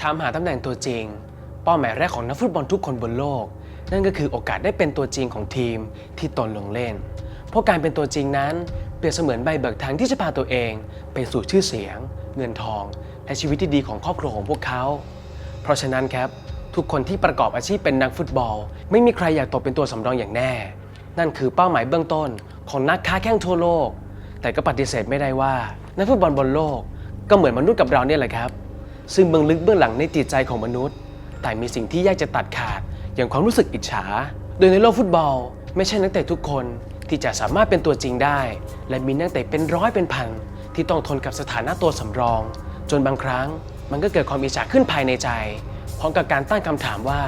ถามหาตำแหน่งตัวจริง เป้าหมายแรกของนักฟุตบอลทุกคนบนโลก นั่นก็คือโอกาสได้เป็นตัวจริงของทีมที่ตนลงเล่น เพราะการเป็นตัวจริงนั้น เปรียบเสมือนใบเบิกทางที่จะพาตัวเองไปสู่ชื่อเสียง เงินทอง และชีวิตที่ดีของครอบครัวของพวกเขา เพราะฉะนั้นครับทุกคนที่ประกอบอาชีพเป็นนักฟุตบอล ไม่มีใครอยากตกเป็นตัวสำรองอย่างแน่ นั่นคือเป้าหมายเบื้องต้นของนักค้าแข่งทั่วโลก แต่ก็ปฏิเสธไม่ได้ว่า นักฟุตบอลบนโลกก็เหมือนมนุษย์กับเราเนี่ยแหละครับ ซึ่งเบื้องลึกเบื้องหลังในจิตใจของมนุษย์ แต่มีสิ่งที่ยากจะตัดขาดอย่างความรู้สึกอิจฉา โดยในโลกฟุตบอล ไม่ใช่นักเตะทุกคนที่จะสามารถเป็นตัวจริงได้ และมีนักเตะเป็นร้อยเป็นพันที่ต้องทนกับสถานะตัวสำรอง จนบางครั้งมันก็เกิดความอิจฉาขึ้นภายในใจพร้อมกับการตั้งคำถามว่า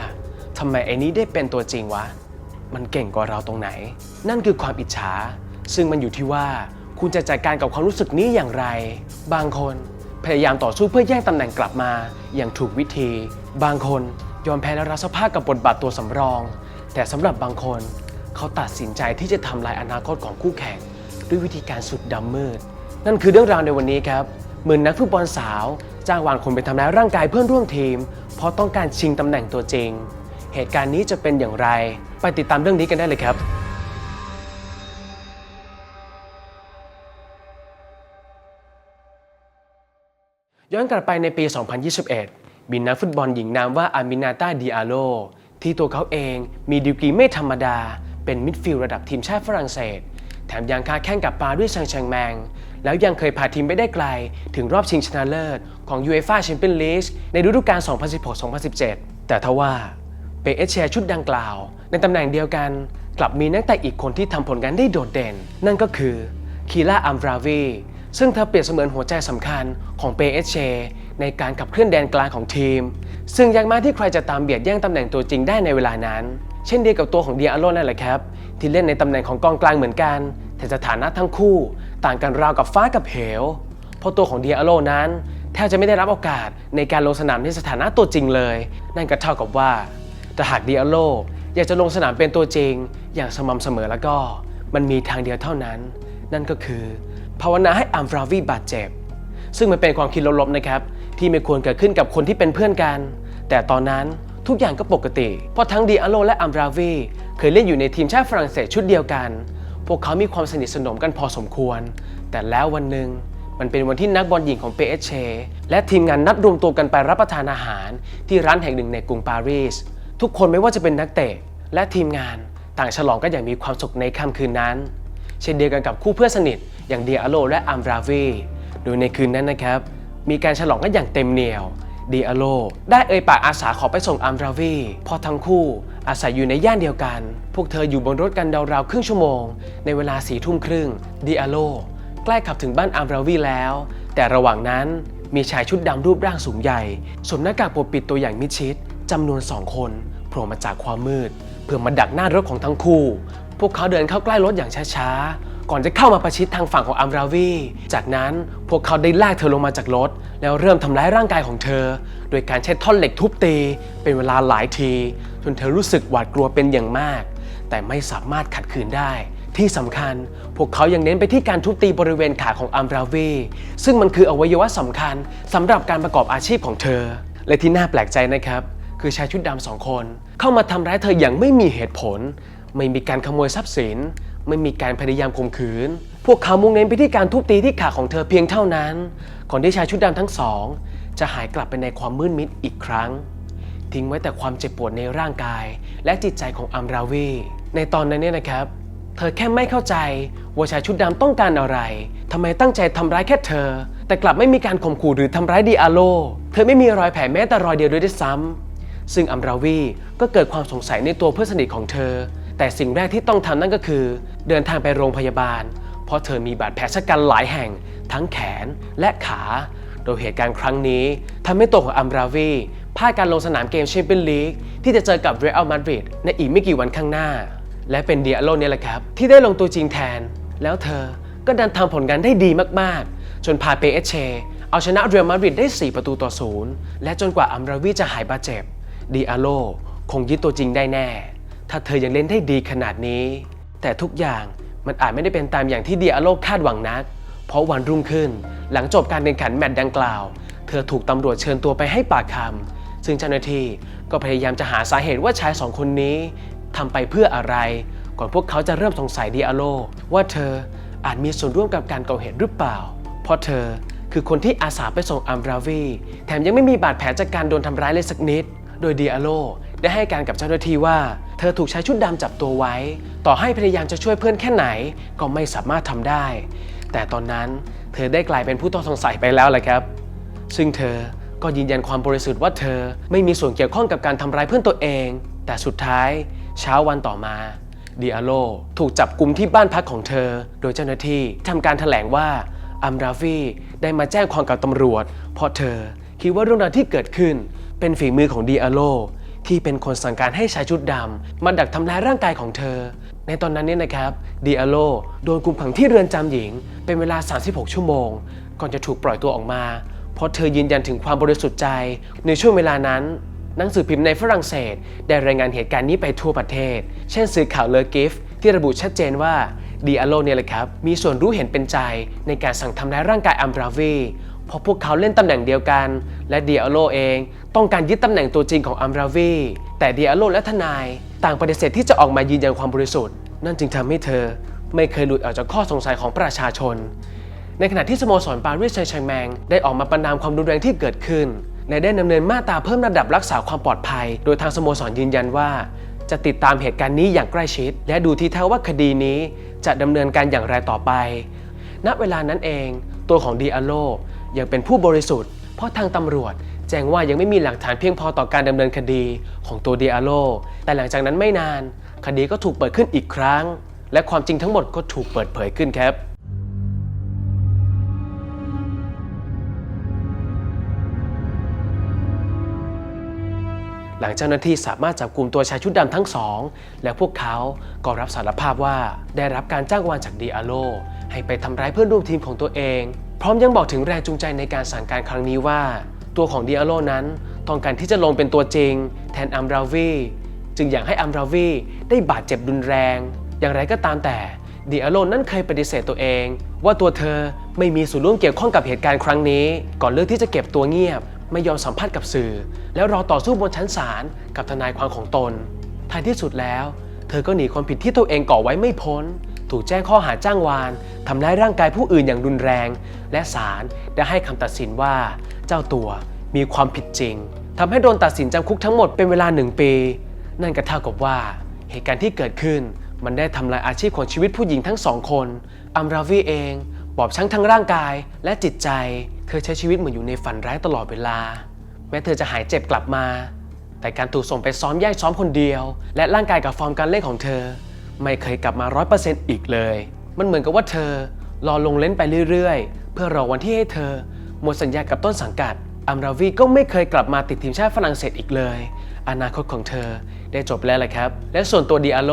ทำไมไอ้นี้ได้เป็นตัวจริงวะ มันเก่งกว่าเราตรงไหน นั่นคือความอิจฉา ซึ่งมันอยู่ที่ว่า คุณจะจัดการกับความรู้สึกนี้อย่างไร บางคน พยายามต่อสู้เพื่อแย่งตำแหน่งกลับมา อย่างถูกวิธี บางคนยอมแพ้และรับสภาพกับบทบาทตัวสำรอง แต่สำหรับบางคน เขาตัดสินใจที่จะทำลายอนาคตของคู่แข่ง ด้วยวิธีการสุดดำมืด นั่นคือเรื่องราวในวันนี้ครับเหมือนนักฟุตบอลสาว จ้างวานคนไปทำร้ายร่างกายเพื่อนร่วมทีม เพราะต้องการชิงตำแหน่งตัวจริง เหตุการณ์นี้จะเป็นอย่างไร ไปติดตามเรื่องนี้กันได้เลยครับ ย้อนกลับไปในปี 2021 มีนักฟุตบอลหญิงนามว่าอามินาตาดิอาโลที่ตัวเขาเองมีดีกรีไม่ธรรมดา เป็นมิดฟิลด์ระดับทีมชาติฝรั่งเศส แถมยังค้าแข่งกับปารีสแซงแชร์แมง แล้วยังเคยพาทีมไปได้ไกล ถึงรอบชิงชนะเลิศของ UEFA Champions League ในฤดูกาล 2016-2017 แต่ทว่าเปเอเชียชุดดังกล่าว ในตำแหน่งเดียวกัน กลับมีนักเตะอีกคนที่ทำผลงานได้โดดเด่น นั่นก็คือคีล่าอัมบราวี ซึ่งเธอเปรียบเสมือนหัวใจสำคัญของเปเอเชในการขับเคลื่อนแดนกลางของทีม ซึ่งยากมากที่ใครจะตามเบียดแย่งตำแหน่งตัวจริงได้ในเวลานั้น เช่นเดียวกับตัวของเดียอโลนั่นแหละครับ ที่เล่นในตำแหน่งของกองกลางเหมือนกัน แต่สถานะทั้งคู่ต่างกันราวกับฟ้ากับเหว เพราะตัวของเดียอโลนั้นแทบจะไม่ได้รับโอกาสในการลงสนามในสถานะตัวจริงเลย นั่นก็เท่ากับว่าแต่หากเดียโลอยากจะลงสนามเป็นตัวจริง อย่างสม่ำเสมอแล้วก็ มันมีทางเดียวเท่านั้น นั่นก็คือ ภาวนาให้อัมฟราวีบาดเจ็บ ซึ่งมันเป็นความคิดลบๆนะครับ ที่ไม่ควรเกิดขึ้นกับคนที่เป็นเพื่อนกัน แต่ตอนนั้นทุกอย่างก็ปกติ เพราะทั้งดีอาโลและอัมราวีเคยเล่นอยู่ในทีมชาติฝรั่งเศสชุดเดียวกัน พวกเขามีความสนิทสนมกันพอสมควร แต่แล้ววันหนึ่งมันเป็นวันที่นักบอลหญิงของเปเอเชและทีมงานนัดรวมตัวกันไปรับประทานอาหาร ที่ร้านแห่งหนึ่งในกรุงปารีส ทุกคนไม่ว่าจะเป็นนักเตะและทีมงานต่างฉลองกันอย่างมีความสุขในค่ำคืนนั้น เช่นเดียวกันกับคู่เพื่อนสนิท อย่างเดียอาโลและอัมราเวโดยในคืนนั้นนะครับ มีการฉลองกันอย่างเต็มเหนียวเดียอาโลได้เอ่ยปากอาสาขอไปส่งอัมราเวพราะทั้งคู่อาศัยอยู่ในย่านเดียวกัน พวกเธออยู่บนรถกันราวๆครึ่งชั่วโมง ในเวลาสี่ทุ่มครึ่งเดียอาโลใกล้ขับถึงบ้านอัมราวีแล้ว แต่ระหว่างนั้นมีชายชุดดำรูปร่างสูงใหญ่สวมหน้ากากปกปิดตัวอย่างมิดชิดจำนวนสองคนโผล่มาจากความมืด เพื่อมาดักหน้ารถของทั้งคู่ พวกเขาเดินเข้าใกล้รถอย่างช้าๆ ก่อนจะเข้ามาประชิดทางฝั่งของอัมราวี จากนั้นพวกเขาได้ลากเธอลงมาจากรถ แล้วเริ่มทำร้ายร่างกายของเธอ โดยการใช้ท่อนเหล็กทุบตี เป็นเวลาหลายที จนเธอรู้สึกหวาดกลัวเป็นอย่างมาก แต่ไม่สามารถขัดขืนได้ ที่สำคัญ พวกเขายังเน้นไปที่การทุบตีบริเวณขาของอัมราวี ซึ่งมันคืออวัยวะสำคัญสำหรับการประกอบอาชีพของเธอ และที่น่าแปลกใจนะครับคือชายชุดดำสองคน เข้ามาทำร้ายเธออย่างไม่มีเหตุผล ไม่มีการขโมยทรัพย์สิน ไม่มีการพยายามข่มขืน พวกเขามุ่งเน้นไปที่การทุบตีที่ขาของเธอเพียงเท่านั้น ก่อนที่ชายชุดดำทั้งสอง จะหายกลับไปในความมืดมิดอีกครั้ง ทิ้งไว้แต่ความเจ็บปวดในร่างกาย และจิตใจของอัมราวี ในตอนนั้นเนี่ยนะครับ เธอแค่ไม่เข้าใจว่าชายชุดดำต้องการอะไรทำไมตั้งใจทำร้ายแค่เธอ แต่กลับไม่มีการข่มขู่หรือทำร้ายดีอาโล เธอไม่มีรอยแผลแม้แต่รอยเดียวด้วยซ้ำซึ่งอัมราวีก็เกิดความสงสัยในตัวเพื่อนสนิทของเธอ แต่สิ่งแรกที่ต้องทำนั่นก็คือ เดินทางไปโรงพยาบาล เพราะเธอมีบาดแผลชะกันหลายแห่ง ทั้งแขนและขา โดยเหตุการณ์ครั้งนี้ทำให้ตัวของอัมราวีพลาดการลงสนามเกมแชมเปี้ยนลีกที่จะเจอกับเรอัลมาดริดในอีกไม่กี่วันข้างหน้า และเป็นเดียโลเนี่ยแหละครับ ที่ได้ลงตัวจริงแทน แล้วเธอก็ดันทำผลงานได้ดีมากๆ จนพาเปเอเชเอาชนะเรอัลมาดริดได้ 4 ประตูต่อศูนย์และจนกว่าอัมราวีจะหายบาดเจ็บดีอาโลคงยึดตัวจริงได้แน่ ถ้าเธอยังเล่นได้ดีขนาดนี้ แต่ทุกอย่างมันอาจไม่ได้เป็นตามอย่างที่เดีอาโลคาดหวังนัก เพราะวันรุ่งขึ้น หลังจบการแข่งขันแมตช์ดังกล่าว เธอถูกตำรวจเชิญตัวไปให้ปากคำซึ่งเจ้าหน้าที่ก็พยายามจะหาสาเหตุว่าชายสองคนนี้ทำไปเพื่ออะไร ก่อนพวกเขาจะเริ่มสงสัยเดิอาโลว่าเธออาจมีส่วนร่วมกับการก่อเหตุหรือเปล่า เพราะเธอคือคนที่อาสาไปส่งอัมราวีแถมยังไม่มีบาดแผลจากการโดนทำร้ายเลยสักนิด โดยเดิอาโล ได้ให้การกับเจ้าหน้าที่ว่า เธอถูกชายชุดดำจับตัวไว้ ต่อให้พยายามจะช่วยเพื่อนแค่ไหนก็ไม่สามารถทำได้ แต่ตอนนั้นเธอได้กลายเป็นผู้ต้องสงสัยไปแล้วแหละครับ ซึ่งเธอก็ยืนยันความบริสุทธิ์ว่าเธอไม่มีส่วนเกี่ยวข้องกับการทำร้ายเพื่อนตัวเอง แต่สุดท้ายเช้าวันต่อมาดิอาโลถูกจับกลุมที่บ้านพักของเธอ โดยเจ้าหน้าที่ทำการแถลงว่าอัมราฟีได้มาแจ้งความกับตำรวจ เพราะเธอคิดว่าเรื่องราวที่เกิดขึ้นเป็นฝีมือของดิอาโล ที่เป็นคนสั่งการให้ชายชุดดำมาดักทำร้ายร่างกายของเธอ ในตอนนั้นเนี่ยนะครับดิอาโลโดนคุมขังที่เรือนจำหญิง เป็นเวลา 36 ชั่วโมง ก่อนจะถูกปล่อยตัวออกมา เพราะเธอยืนยันถึงความบริสุทธิ์ใจ ในช่วงเวลานั้น หนังสือพิมพ์ในฝรั่งเศส ได้รายงานเหตุการณ์นี้ไปทั่วประเทศ เช่นสื่อข่าวเลอกิฟที่ระบุชัดเจนว่าดีอาโลเนี่ยแหละครับ มีส่วนรู้เห็นเป็นใจในการสั่งทำร้ายร่างกายอัมบราวีเพราะพวกเขาเล่นตำแหน่งเดียวกัน และดีอาโลเอง ต้องการยึดตำแหน่งตัวจริงของอัมราวีแต่เดีอาโลและทนาย ต่างปฏิเสธที่จะออกมายืนยันความบริสุทธิ์ นั่นจึงทำให้เธอไม่เคยหลุดออกจากข้อสงสัยของประชาชน ในขณะที่สโมสรปารีสแซงต์แชร์แมงได้ออกมาประนามความรุนแรงที่เกิดขึ้น และได้ดำเนินมาตราเพิ่มระดับรักษาความปลอดภัย โดยทางสโมสรยืนยันว่า จะติดตามเหตุการณ์นี้อย่างใกล้ชิด และดูทีท่าว่าคดีนี้จะดำเนินการอย่างไรต่อไป ณ เวลานั้นเอง ตัวของดีอาโลยังเป็นผู้บริสุทธิ์ เพราะทางตำรวจ แจ้งว่ายังไม่มีหลักฐานเพียงพอต่อการดำเนินคดีของตัวเดีอาโล แต่หลังจากนั้นไม่นาน คดีก็ถูกเปิดขึ้นอีกครั้ง และความจริงทั้งหมดก็ถูกเปิดเผยขึ้นครับหลังเจ้าหน้าที่สามารถจับกลุ่มตัวชายชุดดำทั้งสอง และพวกเขาก็รับสารภาพว่าได้รับการจ้างวานจากดีอาโล ให้ไปทำร้ายเพื่อนร่วมทีมของตัวเอง พร้อมยังบอกถึงแรงจูงใจในการสั่งการครั้งนี้ว่า ตัวของดีอาโลนั้นต้องการที่จะลงเป็นตัวจริง แทนอัมราวีจึงอยากให้อัมราวีได้บาดเจ็บรุนแรง อย่างไรก็ตามแต่ดีอาโลนั้นเคยปฏิเสธตัวเอง ว่าตัวเธอไม่มีส่วนร่วมเกี่ยวข้องกับเหตุการณ์ครั้งนี้ ก่อนเลือกที่จะเก็บตัวเงียบ ไม่ยอมสัมภาษณ์กับสื่อ แล้วรอต่อสู้บนชั้นศาลกับทนายความของตนท้ายที่สุดแล้ว เธอก็หนีความผิดที่ตัวเองก่อไว้ไม่พ้น ถูกแจ้งข้อหาจ้างวานทำร้ายร่างกายผู้อื่นอย่างรุนแรง และศาลได้ให้คำตัดสินว่าเจ้าตัวมีความผิดจริงทำให้โดนตัดสินจำคุกทั้งหมดเป็นเวลาหนึ่งปี นั่นก็เท่ากับว่าเหตุการณ์ที่เกิดขึ้น มันได้ทำลายอาชีพของชีวิตผู้หญิงทั้งสองคนอัมราวีเอง บอบช้ำทั้งร่างกายและจิตใจ เธอใช้ชีวิตเหมือนอยู่ในฝันร้ายตลอดเวลา แม้เธอจะหายเจ็บกลับมา แต่การถูกส่งไปซ้อมแยกซ้อมคนเดียว และร่างกายกับฟอร์มการเล่นของเธอ ไม่เคยกลับมา100%อีกเลย มันเหมือนกับว่าเธอรอลงเล่นไปเรื่อยๆ เพื่อรอวันที่ให้เธอ หมดสัญญากับต้นสังกัด อัมราวีก็ไม่เคยกลับมาติดทีมชาติฝรั่งเศสอีกเลย อนาคตของเธอได้จบแล้วแหละครับ และส่วนตัวดิอาโล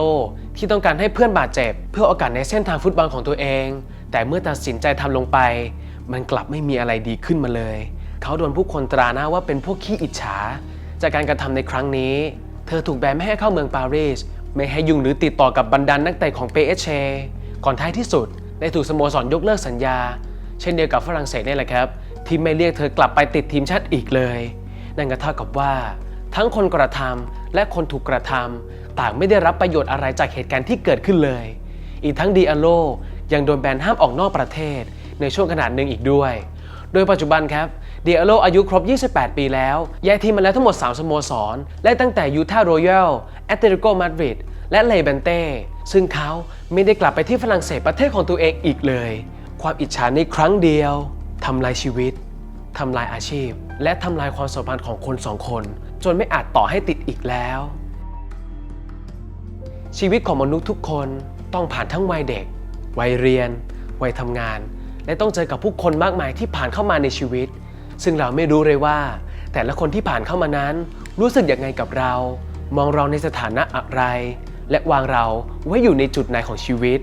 ที่ต้องการให้เพื่อนบาดเจ็บ เพื่อโอกาสในเส้นทางฟุตบอลของตัวเอง แต่เมื่อตัดสินใจทำลงไป มันกลับไม่มีอะไรดีขึ้นมาเลย เขาโดนผู้คนตราหน้าว่าเป็นพวกขี้อิจฉา จากการกระทำในครั้งนี้ เธอถูกแบนไม่ให้เข้าเมืองปารีสไม่ให้ยุ่งหรือติดต่อกับบรรดานนักเตะของเปเอเชก่อนท้ายที่สุดได้ถูกสโมสรยกเลิกสัญญา เช่นเดียวกับฝรั่งเศสนี่แหละครับ ที่ไม่เรียกเธอกลับไปติดทีมชาติอีกเลย นั่นก็เท่ากับว่า ทั้งคนกระทำและคนถูกกระทำต่างไม่ได้รับประโยชน์อะไรจากเหตุการณ์ที่เกิดขึ้นเลย อีกทั้งดีอาโลยังโดนแบนห้ามออกนอกประเทศ ในช่วงขนาดหนึ่งอีกด้วย โดยปัจจุบันครับเดียโลอายุครบ 28 ปีแล้ว ย้ายทีมมาแล้วทั้งหมด 3 สโมสร และตั้งแต่ยูทาห์รยัลแอตเลติโกมาดริดและเลเบนเต้ ซึ่งเขาไม่ได้กลับไปที่ฝรั่งเศสประเทศของตัวเองอีกเลย ความอิจฉาในครั้งเดียว ทำลายชีวิตทำลายอาชีพ และทำลายความสัมพันธ์ของคนสองคน จนไม่อาจต่อให้ติดอีกแล้ว ชีวิตของมนุษย์ทุกคนต้องผ่านทั้งวัยเด็ก วัยเรียน วัยทำงาน และต้องเจอกับผู้คนมากมายที่ผ่านเข้ามาในชีวิต ซึ่งเราไม่รู้เลยว่า แต่ละคนที่ผ่านเข้ามานั้น รู้สึกยังไงกับเรา มองเราในสถานะอะไร และวางเราไว้อยู่ในจุดไหนของชีวิต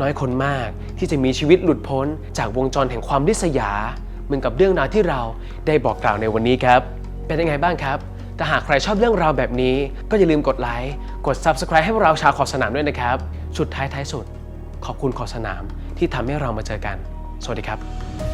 น้อยคนมากที่จะมีชีวิตหลุดพ้นจากวงจรแห่งความริษยา เหมือนกับเรื่องราวที่เราได้บอกกล่าวในวันนี้ครับ เป็นยังไงบ้างครับแต่หากใครชอบเรื่องราวแบบนี้ ก็อย่าลืมกดไลค์กด Subscribe ให้พวกเราชาวขอบสนามด้วยนะครับสุดท้ายท้ายสุด ขอบคุณขอบสนามที่ทำให้เรามาเจอกัน สวัสดีครับ